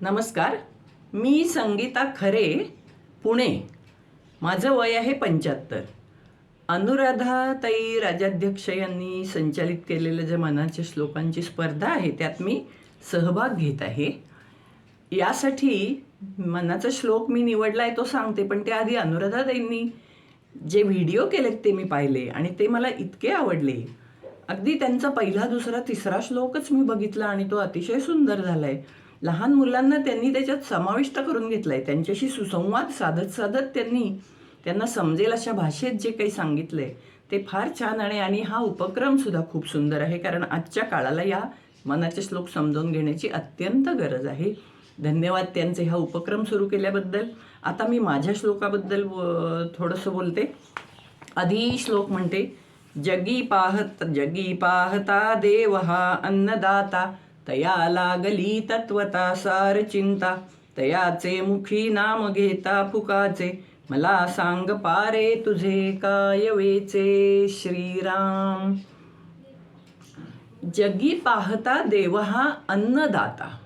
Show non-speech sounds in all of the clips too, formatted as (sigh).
नमस्कार. मी संगीता खरे पुणे. माझं वय आहे पंच्याहत्तर. अनुराधाताई राजाध्यक्ष यांनी संचालित केलेलं जे मनाच्या श्लोकांची स्पर्धा आहे त्यात मी सहभाग घेत आहे. यासाठी मनाचा श्लोक मी निवडला आहे तो सांगते पण त्याआधी अनुराधाताईंनी जे व्हिडिओ केलेत ते मी पाहिले आणि ते मला इतके आवडले. अगदी त्यांचा पहिला दुसरा तिसरा श्लोकच मी बघितला आणि तो अतिशय सुंदर झाला आहे लहान मुलांना त्यांनी त्याच्यात समाविष्ट करून घेतलाय. त्यांच्याशी सुसंवाद साधत साधत त्यांनी त्यांना समजेल अशा भाषेत जे काही सांगितलं आहे ते फार छान आहे आणि हा उपक्रमसुद्धा खूप सुंदर आहे. कारण आजच्या काळाला या मनाचे श्लोक समजावून घेण्याची अत्यंत गरज आहे. धन्यवाद त्यांचे हा उपक्रम सुरू केल्याबद्दल. आता मी माझ्या श्लोकाबद्दल व- थोडंसं बोलते. आधी श्लोक म्हणते जगी पाहत जगी पाहता देव हा अन्नदाता तया लागली तत्वता सार चिंता. तयाचे मुखी नाम घेता फुकाचे. मला सांग पारे तुझे काय वेचे श्रीराम. जगी पाहता देव हा अन्नदाता.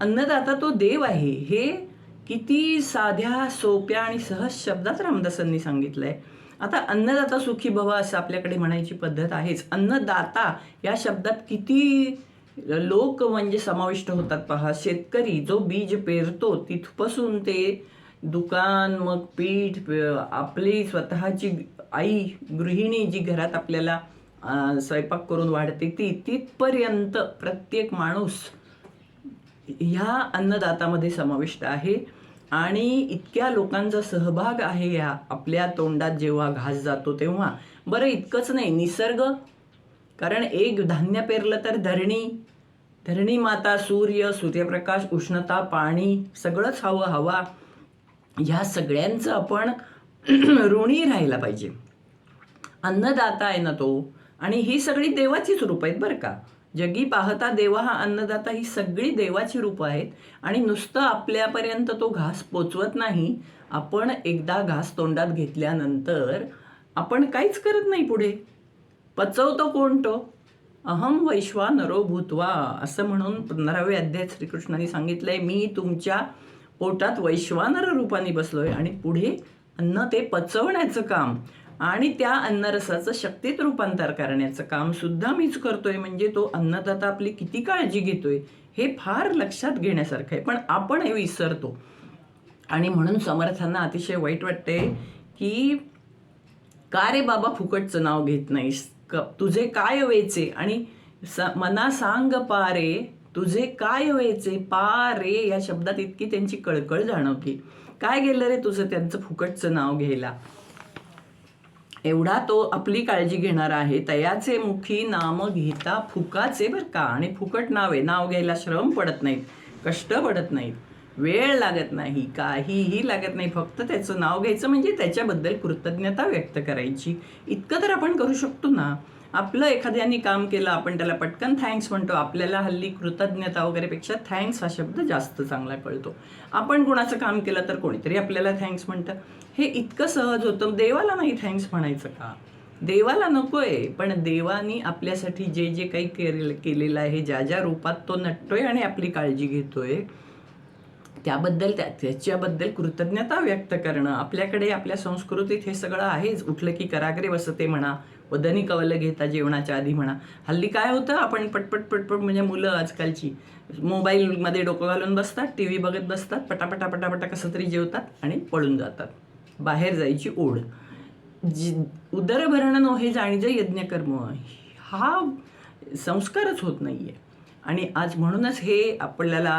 अन्नदाता तो देव आहे. हे किती साध्या सोप्या आणि सहज शब्दात रामदासांनी सांगितलंय. आता अन्नदाता सुखी भव असं आपल्याकडे म्हणायची पद्धत आहेच. अन्नदाता या शब्दात किती लोक म्हणजे समाविष्ट होतात पहा. शेतकरी जो बीज पेरतो तिथपासून ते दुकान मग पीठ आपली स्वतःची आई गृहिणी जी घरात आपल्याला स्वयंपाक करून वाढते ती तिथपर्यंत प्रत्येक माणूस ह्या अन्नदातामध्ये समाविष्ट आहे. आणि इतक्या लोकांचा सहभाग आहे या आपल्या तोंडात जेव्हा घास जातो तेव्हा. बरं इतकंच नाही निसर्ग कारण एक धान्य पेरलं तर धरणी धरणी माता सूर्य सूर्यप्रकाश उष्णता पाणी सगळंच हवं हवा. ह्या सगळ्यांचं आपण (clears throat) ऋणी राहायला पाहिजे. अन्नदाता आहे ना तो. आणि ही सगळी देवाचीच रूप आहेत बरं का. जगी पाहता देवा हा अन्नदाता ही सगळी देवाची रूपं आहेत. आणि नुसतं आपल्यापर्यंत तो घास पोचवत नाही. आपण एकदा घास तोंडात घेतल्यानंतर आपण काहीच करत नाही पुढे. पचवतो कोण तो अहम वैश्वा नरो भूतवा असं म्हणून पंधरावे अध्याय श्रीकृष्णाने सांगितलं आहे मी तुमच्या पोटात वैश्वानर रूपाने बसलो आहे आणि पुढे अन्न ते पचवण्याचं काम आणि त्या अन्नरसाचं शक्तीत रूपांतर करण्याचं काम सुद्धा मीच करतोय. म्हणजे तो अन्नदाता आपली किती काळजी घेतोय हे फार लक्षात घेण्यासारखं आहे. पण आपण हे विसरतो. आणि म्हणून समर्थांना अतिशय वाईट वाटते की का रे बाबा फुकटचं नाव घेत नाहीस? क तुझे काय वेचे आणि स मना सांग पारे तुझे काय वेचे पारे या शब्दात इतकी त्यांची कळकळ जाणवली. काय गेलं रे तुझं त्यांचं फुकटचं नाव घ्यायला? एवढा तो आपली काळजी घेणार आहे. तयाचे मुखी नाम घेता फुकाचे बरं का? आणि फुकट नाव आहे नाव घ्यायला श्रम पडत नाहीत कष्ट पडत नाहीत. वेळ लागत नाही काहीही लागत नाही. फक्त त्याचं नाव घ्यायचं म्हणजे त्याच्याबद्दल कृतज्ञता व्यक्त करायची. इतकं तर आपण करू शकतो ना. आपलं एखाद्याने काम केलं आपण त्याला पटकन थँक्स म्हणतो. आपल्याला हल्ली कृतज्ञता वगैरेपेक्षा थँक्स हा शब्द जास्त चांगला कळतो. आपण कोणाचं काम केलं तर कोणीतरी आपल्याला थँक्स म्हणतं. हे इतकं सहज होतं. देवाला नाही थँक्स म्हणायचं का? देवाला नकोय. पण देवानी आपल्यासाठी जे जे काही केलेलं केलेलं आहे ज्या ज्या रूपात तो नटतोय आणि आपली काळजी घेतोय त्याबद्दल त्या त्याच्याबद्दल कृतज्ञता व्यक्त करणं आपल्याकडे आपल्या संस्कृतीत हे सगळं आहेच. उठलं की कराग्रे बसते म्हणा वदनी कवलं घेता जेवणाच्या आधी म्हणा. हल्ली काय होतं आपण पटपट पटपट म्हणजे मुलं आजकालची मोबाईलमध्ये डोकं घालून बसतात टी व्ही बघत बसतात पटापटा पटापटा कसं तरी जेवतात आणि पळून जातात. बाहेर जायची ओढ. जी उदरभरण नोहे जाणीजे यज्ञकर्म हा संस्कारच होत नाही आहे आणि आज म्हणूनच हे आपल्याला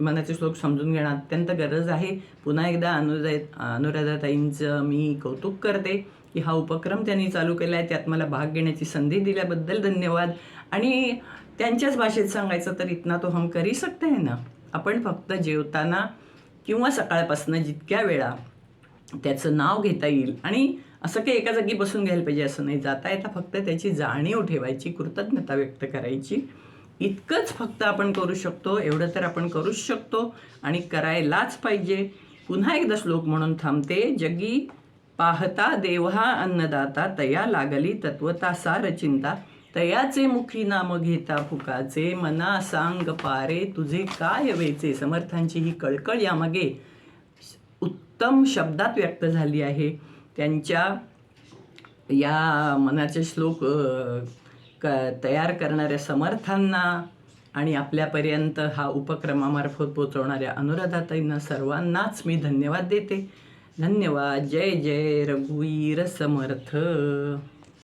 मनाचे श्लोक समजून घेणं अत्यंत गरज आहे. पुन्हा एकदा अनुराधा अनुराधाताईंचं मी कौतुक करते की हा उपक्रम त्यांनी चालू केला आहे त्यात मला भाग घेण्याची संधी दिल्याबद्दल धन्यवाद. आणि त्यांच्याच भाषेत सांगायचं तर इतना तो हम करी सकते है ना? आपण फक्त जेवताना किंवा सकाळपासून जितक्या वेळा त्याचं नाव घेता येईल. आणि असं काही एका जागी बसून घ्यायला पाहिजे असं नाही. जाता येता फक्त त्याची जाणीव ठेवायची कृतज्ञता व्यक्त करायची. इतकंच फक्त आपण करू शकतो एवढं तर आपण करूच शकतो आणि करायलाच पाहिजे. पुन्हा एकदा श्लोक म्हणून थांबते. जगी पाहता देवहा अन्नदाता तया लागली तत्वता सार चिंता. तयाचे मुखी नाम घेता फुकाचे मना सांग पारे तुझे काय वेचे? समर्थांची ही कळकळ यामागे उत्तम शब्दात व्यक्त झाली आहे. त्यांच्या या मनाचे श्लोक क तयार करणाऱ्या समर्थांना आणि आपल्यापर्यंत हा उपक्रमामार्फत पोचवणाऱ्या अनुराधाताईंना सर्वांनाच मी धन्यवाद देते. धन्यवाद. जय जय रघुवीर समर्थ.